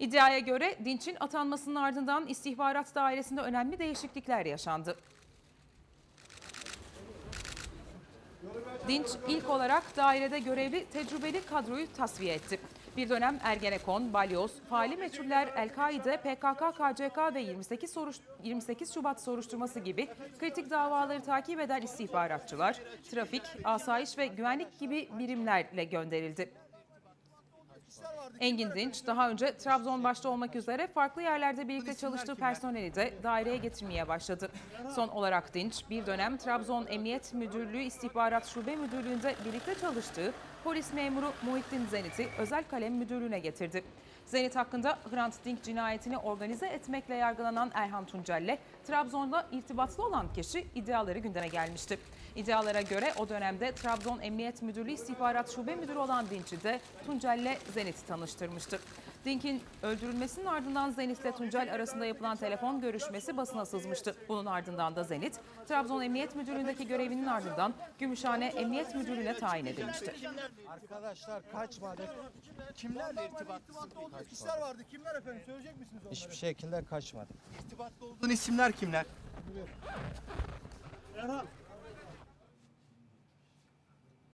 İddiaya göre Dinç'in atanmasının ardından istihbarat dairesinde önemli değişiklikler yaşandı. Dinç ilk olarak dairede görevli tecrübeli kadroyu tasfiye etti. Bir dönem Ergenekon, Balyoz, faali meçhuller, El-Kaide, PKK, KCK ve 28, soruş, 28 Şubat soruşturması gibi kritik davaları takip eden istihbaratçılar, trafik, asayiş ve güvenlik gibi birimlerle gönderildi. Engin Dinç daha önce Trabzon başta olmak üzere farklı yerlerde birlikte çalıştığı personeli de daireye getirmeye başladı. Son olarak Dinç bir dönem Trabzon Emniyet Müdürlüğü İstihbarat Şube Müdürlüğü'nde birlikte çalıştığı polis memuru Muhittin Zenit'i özel kalem müdürlüğüne getirdi. Zenit hakkında Hrant Dink cinayetini organize etmekle yargılanan Erhan Tuncel'le Trabzon'la irtibatlı olan kişi iddiaları gündeme gelmişti. İddialara göre o dönemde Trabzon Emniyet Müdürlüğü İstihbarat Şube Müdürü olan Dinç'i de Tuncel'le Zenit tanıştırmıştı. Dink'in öldürülmesinin ardından Zenit ile Tuncel arasında yapılan telefon görüşmesi basına sızmıştı. Bunun ardından da Zenit, Trabzon Emniyet Müdürlüğü'ndeki görevinin ardından Gümüşhane Emniyet Müdürlüğü'ne tayin edilmişti. Arkadaşlar kaçmadık. Kimlerle irtibatlısın? Olduğu kişiler vardı. Kimler efendim? Söyleyecek misiniz onları? Hiçbir şekilde kaçmadık. İrtibatlı olduğun isimler kimler? Erhan.